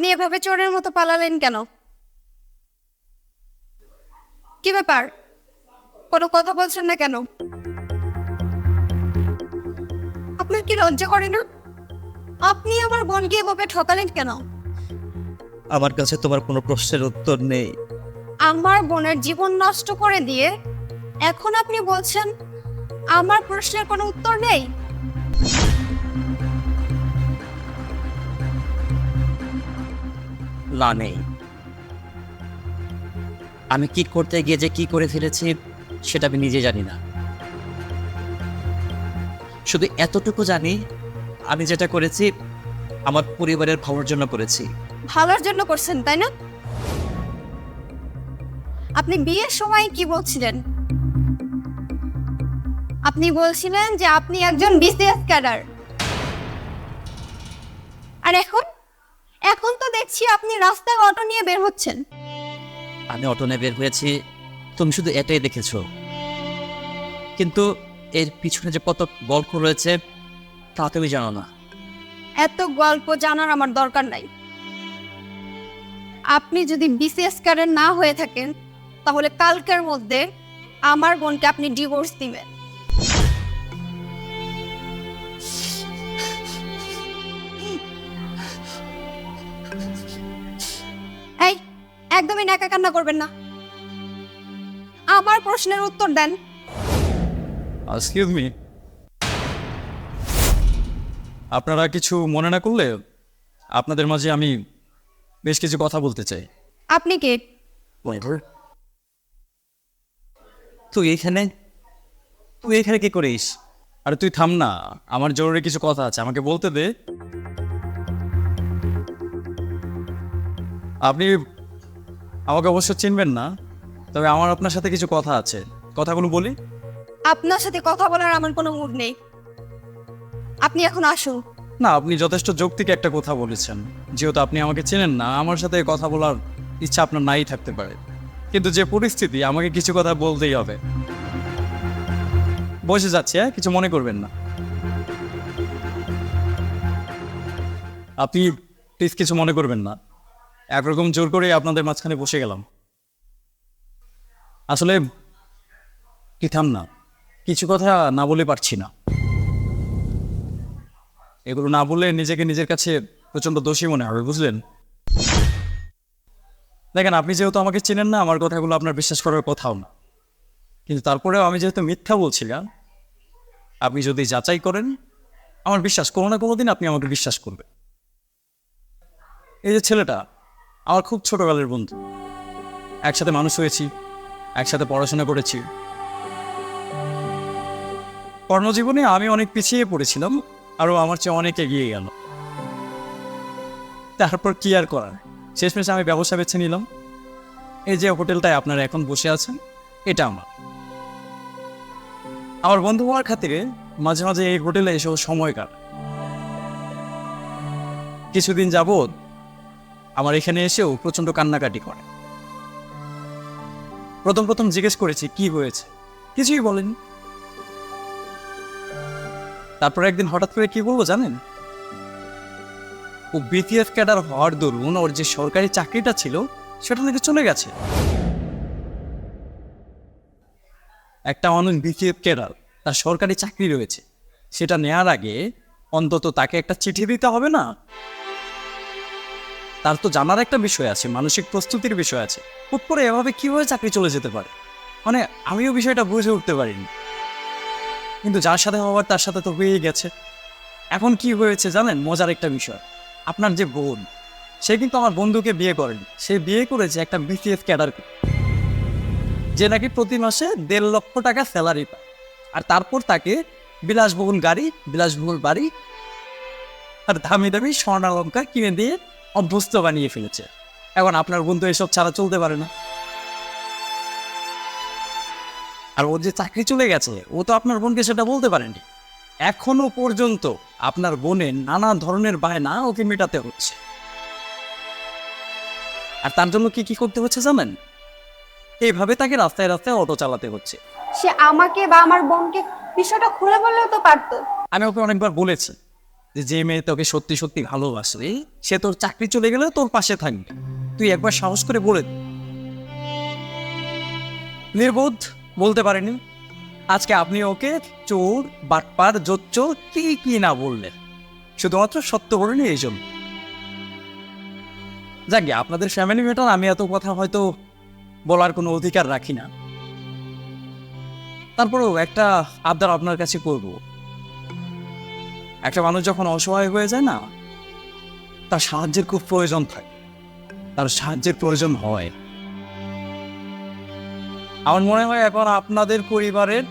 আপনি এভাবে চোরের মতো পালালেন কেন? কি ব্যাপার? কোনো কথা বলছেন না কেন? আপনার কি লজ্জা করে না? আপনি আমার বোনকে এভাবে ঠকালেন কেন? আমার কাছে তোমার কোনো প্রশ্নের উত্তর নেই। আমার বোনের জীবন নষ্ট করে দিয়ে এখন আপনি বলছেন আমার প্রশ্নের কোনো উত্তর নেই? না নেই। আমি কি করতে গিয়ে যে কি করে ফেলেছি, সেটা আমি নিজে জানি না। শুধু এতটুকু জানি, আমি যেটা করেছি, আমার পরিবারের ভালোর জন্য করেছি। ভালোর জন্য করছেন, তাই না? আপনি বিয়ের সময় কি বলছিলেন? আপনি বলছিলেন যে আপনি একজন বিসিএস ক্যাডার আর এখন? এখন তো দেখছি আপনি রাস্তায় অটো নিয়ে বের হচ্ছেন। আমি অটো নিয়ে বের হয়েছি তুমি শুধু এটাই দেখেছ। কিন্তু এর পিছনে যে কত গল্প রয়েছে তা তুমি জানো না। এত গল্প জানার আমার দরকার নাই। আপনি যদি বিসিএস ক্যাডার না হয়ে থাকেন তাহলে কালকের মধ্যে আমার বোনকে আপনি ডিভোর্স দিবেন। একদমই নাকা কান্না করবেন না। আমার প্রশ্নের উত্তর দেন। এক্সকিউজ মি আপনারা কিছু মনে না করলে আপনাদের মাঝে আমি বেশ কিছু কথা বলতে চাই। আপনি কে? তুই এখানে? তুই এখানে কি করিস? আরে তুই থাম না আমার জরুরি কিছু কথা আছে আমাকে বলতে দে। আপনি আমাকে অবশ্য চিনবেন না তবে আমার আপনার সাথে কিছু কথা আছে। কথাগুলো বলি? আপনার সাথে কথা বলার আমার কোনো মুড নেই। আপনি এখন আসুন। না আপনি যথেষ্ট যৌক্তিক একটা কথা বলেছেন। যেহেতু আপনি আমাকে চেনেন না আমার সাথে কথা বলার ইচ্ছা আপনার নাই থাকতে পারে। কিন্তু যে পরিস্থিতি আমাকে কিছু কথা বলতেই হবে। বসে যাচ্ছে হ্যাঁ? কিছু মনে করবেন না। আপনি প্লিজ কিছু মনে করবেন না। একরকম জোর করে আপনাদের মাঝখানে বসে গেলাম। আসলে কি থাম না, কিছু কথা না বলে পারছি না। এগুলো না বললে নিজেকে নিজের কাছে প্রচণ্ড দোষী মনে হবে, বুঝলেন? দেখেন, আপনি যেহেতু আমাকে চেনেন না, আমার কথাগুলো আপনার বিশ্বাস করার কথাও না। কিন্তু তারপরেও আমি যেহেতু মিথ্যা বলছিলাম, আপনি যদি যাচাই করেন, আমার বিশ্বাস কোনো না কোনো দিন আপনি আমাকে বিশ্বাস করবেন। এই যে ছেলেটা আমার খুব ছোটকালের বন্ধু। একসাথে মানুষ হয়েছি, একসাথে পড়াশোনা করেছি। কর্মজীবনে আমি অনেক পিছিয়ে পড়েছিলাম, আরও আমার চেয়ে অনেক এগিয়ে গেল। তারপর কি আর করার? শেষমেশ আমি ব্যবসা বেছে নিলাম। এই যে হোটেলটায় আপনারা এখন বসে আছেন, এটা আমার। আমার বন্ধু হওয়ার খাতিরে মাঝে মাঝে এই হোটেলে এসেও সময় কাট কিছুদিন যাবৎ আমার এখানে এসেও প্রচণ্ড কান্নাকাটি করে। প্রথম প্রথম জিজ্ঞেস করেছি, কি হয়েছে? কিছুই বলেনি। তারপর একদিন হঠাৎ করে কি বলব জানেন? ও বিটিএফ ক্যাডার হওয়ার দরুন ওর যে সরকারি চাকরিটা ছিল, সেটা থেকে চলে গেছে। একটা মানুষ বিটিএফ ক্যাডার তার সরকারি চাকরি রয়েছে, সেটা নেয়ার আগে অন্তত তাকে একটা চিঠি দিতে হবে না? তার তো জানার একটা বিষয় আছে, মানসিক প্রস্তুতির বিষয় আছে। হুট করে এভাবে কীভাবে চাকরি চলে যেতে পারে? মানে আমিও বিষয়টা বুঝে উঠতে পারিনি। কিন্তু যার সাথে হওয়ার তার সাথে তো হয়েই গেছে। এখন কি হয়েছে জানেন? মজার একটা বিষয়। আপনার যে বোন, সে কিন্তু আমার বন্ধুকে বিয়ে করেনি। সে বিয়ে করেছে একটা বিসিএস ক্যাডারকে যে নাকি প্রতি মাসে দেড় লক্ষ টাকা স্যালারি পায়। আর তারপর তাকে বিলাসবহুল গাড়ি, বিলাসবহুল বাড়ি, আর দামি দামি স্বর্ণালঙ্কার কিনে দিয়ে অভ্যস্ত বানিয়ে ফেলেছে। এখন আপনার বন্ধু এসব ছাড়া চলতে পারে না। আর ওর যে চাকরি চলে গেছে ও তো আপনার বোনকে সেটা বলতে পারেনি। এখনও পর্যন্ত আপনার বোনের নানা ধরনের বায়না ওকে মেটাতে হচ্ছে। আর তার জন্য কি কি করতে হচ্ছে জানেন? এইভাবে তাকে রাস্তায় রাস্তায় অটো চালাতে হচ্ছে। সে আমাকে বা আমার বোনকে বিষয়টা খুলে বললেও তো পারতো। আমি ওকে অনেকবার বলেছি। যে মেয়ে তোকে সত্যি সত্যি ভালোবাসে, সে তোর চাকরি চলে গেলে তোর পাশে থাকবে। তুই একবার সাহস করে বলে নির্বোধ বলতে পারেনি। আজকে আপনি ওকে চোর, বাটপার, জোচ্চোর কি কি না বললেন? শুধুমাত্র সত্য বলেনি এই জন্য যাক আপনাদের ফ্যামিলি ম্যাটার আমি এত কথা হয়তো বলার কোনো অধিকার রাখি না। তারপরেও একটা আবদার আপনার কাছে করব। একটা মানুষ যখন অসহায় হয়ে যায় না, তার সাহায্যের খুব প্রয়োজন থাকে। তার সাহায্যের প্রয়োজন হয়। আমার মনে হয় এখন আপনাদের পরিবারের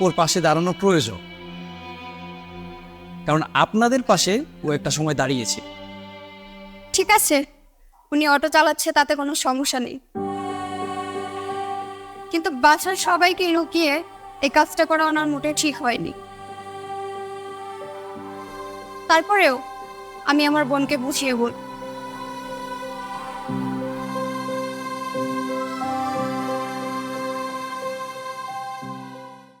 ওর পাশে দাঁড়ানো প্রয়োজন। কারণ আপনাদের পাশে ও একটা সময় দাঁড়িয়েছে। ঠিক আছে। উনি অটো চালাচ্ছে, তাতে কোনো সমস্যা নেই। কিন্তু বাসার সবাইকে লুকিয়ে এই কাজটা করা ওনার মোটে ঠিক হয়নি। তারপরেও আমি আমার বোনকে বুঝিয়ে বল